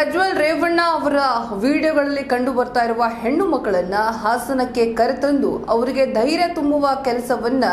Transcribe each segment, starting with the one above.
ಪ್ರಜ್ವಲ್ ರೇವಣ್ಣ ಅವರ ವಿಡಿಯೋಗಳಲ್ಲಿ ಕಂಡು ಬರ್ತಾ ಇರುವ ಹೆಣ್ಣು ಮಕ್ಕಳನ್ನ ಹಾಸನಕ್ಕೆ ಕರೆತಂದು ಅವರಿಗೆ ಧೈರ್ಯ ತುಂಬುವ ಕೆಲಸವನ್ನ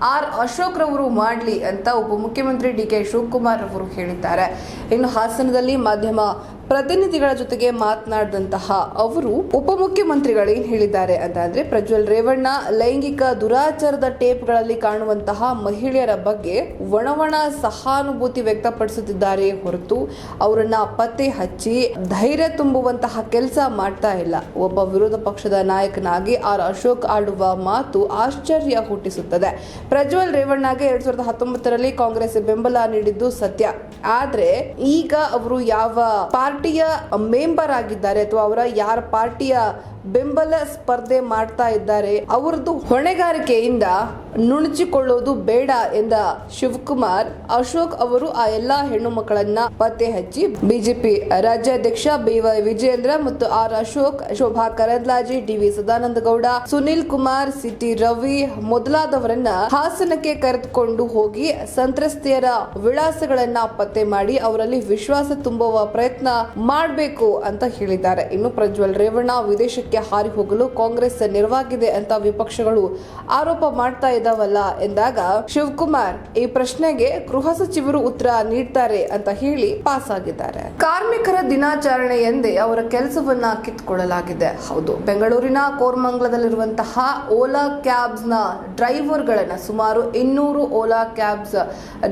ಆರ್ ಅಶೋಕ್ ರವರು ಮಾಡಲಿ ಅಂತ ಉಪಮುಖ್ಯಮಂತ್ರಿ ಡಿ ಕೆ ಶಿವಕುಮಾರ್ ಅವರು ಹೇಳಿದ್ದಾರೆ. ಇನ್ನು ಹಾಸನದಲ್ಲಿ ಮಾಧ್ಯಮ ಪ್ರತಿನಿಧಿಗಳ ಜೊತೆಗೆ ಮಾತನಾಡಿದಂತಹ ಅವರು ಉಪಮುಖ್ಯಮಂತ್ರಿಗಳು ಏನ್ ಹೇಳಿದ್ದಾರೆ ಅಂತ ಅಂದ್ರೆ ಪ್ರಜ್ವಲ್ ರೇವಣ್ಣ ಲೈಂಗಿಕ ದುರಾಚಾರದ ಟೇಪ್ಗಳಲ್ಲಿ ಕಾಣುವಂತಹ ಮಹಿಳೆಯರ ಬಗ್ಗೆ ಒಣವಣ ಸಹಾನುಭೂತಿ ವ್ಯಕ್ತಪಡಿಸುತ್ತಿದ್ದಾರೆ ಹೊರತು ಅವರನ್ನ ಪತ್ತೆ ಹಚ್ಚಿ ಧೈರ್ಯ ತುಂಬುವಂತಹ ಕೆಲಸ ಮಾಡ್ತಾ ಇಲ್ಲ. ಒಬ್ಬ ವಿರೋಧ ಪಕ್ಷದ ನಾಯಕನಾಗಿ ಆರ್ ಅಶೋಕ್ ಆಡುವ ಮಾತು ಆಶ್ಚರ್ಯ ಹುಟ್ಟಿಸುತ್ತದೆ. ಪ್ರಜ್ವಲ್ ರೇವಣ್ಣಗೆ ಎರಡ್ ಸಾವಿರದ ಹತ್ತೊಂಬತ್ತರಲ್ಲಿ ಕಾಂಗ್ರೆಸ್ ಬೆಂಬಲ ನೀಡಿದ್ದು ಸತ್ಯ. ಆದ್ರೆ ಈಗ ಅವರು ಯಾವ ಪಾರ್ಟಿಯ ಮೆಂಬರ್ ಆಗಿದ್ದಾರೆ ಅಥವಾ ಅವರ ಯಾರ ಪಾರ್ಟಿಯ ಬೆಂಬಲ ಸ್ಪರ್ಧೆ ಮಾಡ್ತಾ ಇದ್ದಾರೆ. ಅವರದ್ದು ಹೊಣೆಗಾರಿಕೆಯಿಂದ ನುಣುಚಿಕೊಳ್ಳೋದು ಬೇಡ ಎಂದ ಶಿವಕುಮಾರ್, ಅಶೋಕ್ ಅವರು ಆ ಎಲ್ಲಾ ಹೆಣ್ಣು ಮಕ್ಕಳನ್ನ ಪತ್ತೆ ಹಚ್ಚಿ ಬಿಜೆಪಿ ರಾಜ್ಯಾಧ್ಯಕ್ಷ ಬಿವೈ ವಿಜೇಂದ್ರ ಮತ್ತು R Ashok, Shobha Karandlaje D V Sadananda Gowda Sunil Kumar, C T Ravi ಮೊದಲಾದವರನ್ನ ಹಾಸನಕ್ಕೆ ಕರೆದುಕೊಂಡು ಹೋಗಿ ಸಂತ್ರಸ್ತೆಯರ ವಿಳಾಸಗಳನ್ನ ಪತ್ತೆ ಮಾಡಿ ಅವರಲ್ಲಿ ವಿಶ್ವಾಸ ತುಂಬುವ ಪ್ರಯತ್ನ ಮಾಡಬೇಕು ಅಂತ ಹೇಳಿದ್ದಾರೆ. ಇನ್ನು ಪ್ರಜ್ವಲ್ ರೇವಣ್ಣ ವಿದೇಶಕ್ಕೆ ಹಾರಿ ಹೋಗಲು ಕಾಂಗ್ರೆಸ್ ನೆರವಾಗಿದೆ ಅಂತ ವಿಪಕ್ಷಗಳು ಆರೋಪ ಮಾಡ್ತಾ ಇದ್ದಾವಲ್ಲ ಎಂದಾಗ ಶಿವಕುಮಾರ್ ಈ ಪ್ರಶ್ನೆಗೆ ಗೃಹ ಸಚಿವರು ಉತ್ತರ ನೀಡ್ತಾರೆ ಅಂತ ಹೇಳಿ ಪಾಸ್ ಆಗಿದ್ದಾರೆ. ಕಾರ್ಮಿಕರ ದಿನಾಚರಣೆ ಎಂದೇ ಅವರ ಕೆಲಸವನ್ನ ಕಿತ್ಕೊಳ್ಳಲಾಗಿದೆ. ಹೌದು, ಬೆಂಗಳೂರಿನ ಕೋರ್ಮಂಗ್ಲದಲ್ಲಿರುವಂತಹ ಓಲಾ ಕ್ಯಾಬ್ಸ್ನ ಡ್ರೈವರ್ಗಳನ್ನ ಸುಮಾರು ಇನ್ನೂರು ಓಲಾ ಕ್ಯಾಬ್ಸ್,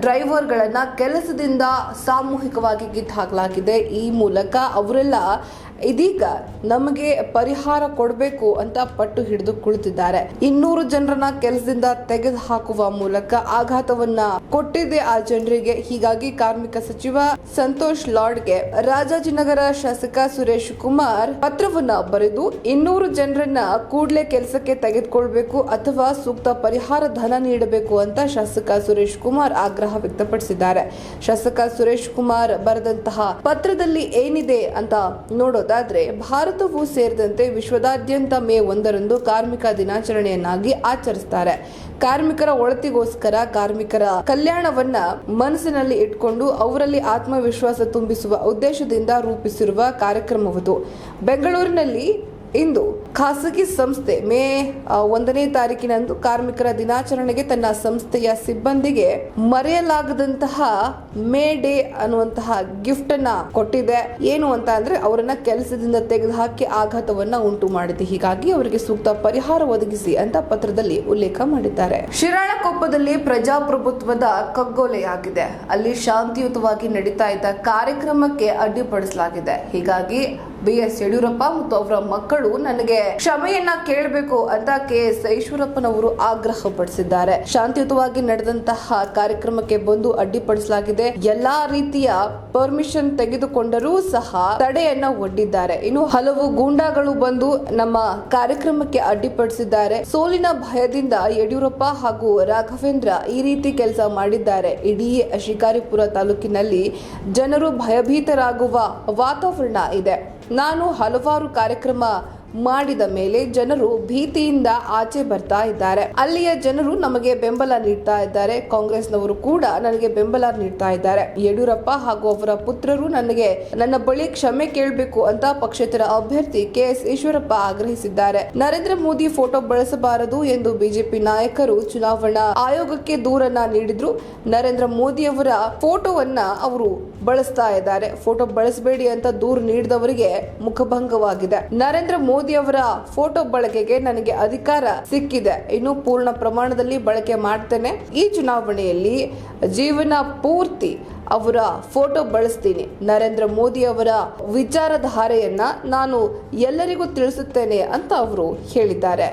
ಡ್ರೈವರ್ಗಳನ್ನು ಕೆಲಸದಿಂದ ಸಾಮೂಹಿಕವಾಗಿ ಕಿತ್ತು ಹಾಕಲಾಗಿದೆ. ಈ ಮೂಲಕ ಅವರೆಲ್ಲ ಇದೀಗ ನಮಗೆ ಪರಿಹಾರ ಕೊಡಬೇಕು ಅಂತ ಪಟ್ಟು ಹಿಡಿದು ಕುಳಿತಿದ್ದಾರೆ. ಇನ್ನೂರು ಜನರನ್ನ ಕೆಲಸದಿಂದ ತೆಗೆದು ಹಾಕುವ ಮೂಲಕ ಆಘಾತವನ್ನ ಕೊಟ್ಟಿದೆ ಆ ಜನರಿಗೆ. ಹೀಗಾಗಿ ಕಾರ್ಮಿಕ ಸಚಿವ ಸಂತೋಷ್ ಲಾಡ್ಗೆ ರಾಜಾಜಿನಗರ ಶಾಸಕ ಸುರೇಶ್ ಕುಮಾರ್ ಪತ್ರವನ್ನ ಬರೆದು, ಇನ್ನೂರು ಜನರನ್ನ ಕೂಡಲೇ ಕೆಲಸಕ್ಕೆ ತೆಗೆದುಕೊಳ್ಬೇಕು ಅಥವಾ ಸೂಕ್ತ ಪರಿಹಾರ ಧನ ನೀಡಬೇಕು ಅಂತ ಶಾಸಕ ಸುರೇಶ್ ಕುಮಾರ್ ಆಗ್ರಹ ವ್ಯಕ್ತಪಡಿಸಿದ್ದಾರೆ. ಶಾಸಕ ಸುರೇಶ್ ಕುಮಾರ್ ಬರೆದಂತಹ ಪತ್ರದಲ್ಲಿ ಏನಿದೆ ಅಂತ ನೋಡೋದಾದ್ರೆ, ಭಾರತವು ಸೇರಿದಂತೆ ವಿಶ್ವದಾದ್ಯಂತ ಮೇ ಒಂದರಂದು ಕಾರ್ಮಿಕ ದಿನಾಚರಣೆಯನ್ನಾಗಿ ಆಚರಿಸ್ತಾರೆ. ಕಾರ್ಮಿಕರ ಒಳತಿಗೋಸ್ಕರ ಕಾರ್ಮಿಕರ ಕಲ್ಯಾಣವನ್ನ ಮನಸ್ಸಿನಲ್ಲಿ ಇಟ್ಕೊಂಡು ಅವರಲ್ಲಿ ಆತ್ಮವಿಶ್ವಾಸ ತುಂಬಿಸುವ ಉದ್ದೇಶದಿಂದ ರೂಪಿಸಿರುವ ಕಾರ್ಯಕ್ರಮವದು. ಬೆಂಗಳೂರಿನಲ್ಲಿ ಇಂದು ಖಾಸಗಿ ಸಂಸ್ಥೆ ಮೇ ಒಂದನೇ ತಾರೀಕಿನಂದು ಕಾರ್ಮಿಕರ ದಿನಾಚರಣೆಗೆ ತನ್ನ ಸಂಸ್ಥೆಯ ಸಿಬ್ಬಂದಿಗೆ ಮರೆಯಲಾಗದಂತಹ ಮೇ ಡೇ ಅನ್ನುವಂತಹ ಗಿಫ್ಟ್ ಅನ್ನ ಕೊಟ್ಟಿದೆ. ಏನು ಅಂತ ಅಂದ್ರೆ ಅವರನ್ನ ಕೆಲಸದಿಂದ ತೆಗೆದುಹಾಕಿ ಆಘಾತವನ್ನ ಉಂಟು ಮಾಡಿದೆ. ಹೀಗಾಗಿ ಅವರಿಗೆ ಸೂಕ್ತ ಪರಿಹಾರ ಒದಗಿಸಿ ಅಂತ ಪತ್ರದಲ್ಲಿ ಉಲ್ಲೇಖ ಮಾಡಿದ್ದಾರೆ. ಶಿರಾಳಕೊಪ್ಪದಲ್ಲಿ ಪ್ರಜಾಪ್ರಭುತ್ವದ ಕಗ್ಗೊಲೆಯಾಗಿದೆ. ಅಲ್ಲಿ ಶಾಂತಿಯುತವಾಗಿ ನಡೀತಾ ಇದ್ದ ಕಾರ್ಯಕ್ರಮಕ್ಕೆ ಅಡ್ಡಿಪಡಿಸಲಾಗಿದೆ. ಹೀಗಾಗಿ ಬಿ ಎಸ್ ಯಡಿಯೂರಪ್ಪ ಮತ್ತು ಅವರ ಮಕ್ಕಳು ನನಗೆ ಕ್ಷಮೆಯನ್ನ ಕೇಳಬೇಕು ಅಂತ ಕೆ ಎಸ್ ಈಶ್ವರಪ್ಪನವರು ಆಗ್ರಹ ಪಡಿಸಿದ್ದಾರೆ ಶಾಂತಿಯುತವಾಗಿ ನಡೆದಂತಹ ಕಾರ್ಯಕ್ರಮಕ್ಕೆ ಬಂದು ಅಡ್ಡಿಪಡಿಸಲಾಗಿದೆ. ಎಲ್ಲಾ ರೀತಿಯ ಪರ್ಮಿಷನ್ ತೆಗೆದುಕೊಂಡರೂ ಸಹ ತಡೆಯನ್ನ ಒಡ್ಡಿದ್ದಾರೆ. ಇನ್ನು ಹಲವು ಗೂಂಡಾಗಳು ಬಂದು ನಮ್ಮ ಕಾರ್ಯಕ್ರಮಕ್ಕೆ ಅಡ್ಡಿಪಡಿಸಿದ್ದಾರೆ. ಸೋಲಿನ ಭಯದಿಂದ ಯಡಿಯೂರಪ್ಪ ಹಾಗೂ ರಾಘವೇಂದ್ರ ಈ ರೀತಿ ಕೆಲಸ ಮಾಡಿದ್ದಾರೆ. ಇಡೀ ಶಿಕಾರಿಪುರ ತಾಲೂಕಿನಲ್ಲಿ ಜನರು ಭಯಭೀತರಾಗುವ ವಾತಾವರಣ ಇದೆ. ನಾನು ಹಲವಾರು ಕಾರ್ಯಕ್ರಮ ಮಾಡಿದ ಮೇಲೆ ಜನರು ಭೀತಿಯಿಂದ ಆಚೆ ಬರ್ತಾ ಇದ್ದಾರೆ. ಅಲ್ಲಿಯ ಜನರು ನಮಗೆ ಬೆಂಬಲ ನೀಡ್ತಾ ಇದ್ದಾರೆ. ಕಾಂಗ್ರೆಸ್ನವರು ಕೂಡ ನನಗೆ ಬೆಂಬಲ ನೀಡ್ತಾ ಇದ್ದಾರೆ. ಯಡಿಯೂರಪ್ಪ ಹಾಗೂ ಅವರ ಪುತ್ರರು ನನಗೆ ನನ್ನ ಬಳಿ ಕ್ಷಮೆ ಕೇಳಬೇಕು ಅಂತ ಪಕ್ಷೇತರ ಅಭ್ಯರ್ಥಿ ಕೆ ಎಸ್ ಈಶ್ವರಪ್ಪ ಆಗ್ರಹಿಸಿದ್ದಾರೆ. ನರೇಂದ್ರ ಮೋದಿ ಫೋಟೋ ಬಳಸಬಾರದು ಎಂದು ಬಿಜೆಪಿ ನಾಯಕರು ಚುನಾವಣಾ ಆಯೋಗಕ್ಕೆ ದೂರನ್ನ ನೀಡಿದ್ರು. ನರೇಂದ್ರ ಮೋದಿ ಅವರ ಫೋಟೋವನ್ನ ಅವರು ಬಳಸ್ತಾ ಇದ್ದಾರೆ. ಫೋಟೋ ಬಳಸಬೇಡಿ ಅಂತ ದೂರು ನೀಡಿದವರಿಗೆ ಮುಖಭಂಗವಾಗಿದೆ. ನರೇಂದ್ರ ಮೋದಿ ಅವರ ಫೋಟೋ ಬಳಕೆಗೆ ನನಗೆ ಅಧಿಕಾರ ಸಿಕ್ಕಿದೆ. ಇನ್ನು ಪೂರ್ಣ ಪ್ರಮಾಣದಲ್ಲಿ ಬಳಕೆ ಮಾಡ್ತೇನೆ. ಈ ಚುನಾವಣೆಯಲ್ಲಿ ಜೀವನ ಪೂರ್ತಿ ಅವರ ಫೋಟೋ ಬಳಸ್ತೀನಿ. ನರೇಂದ್ರ ಮೋದಿ ಅವರ ವಿಚಾರಧಾರೆಯನ್ನ ನಾನು ಎಲ್ಲರಿಗೂ ತಿಳಿಸುತ್ತೇನೆ ಅಂತ ಅವರು ಹೇಳಿದ್ದಾರೆ.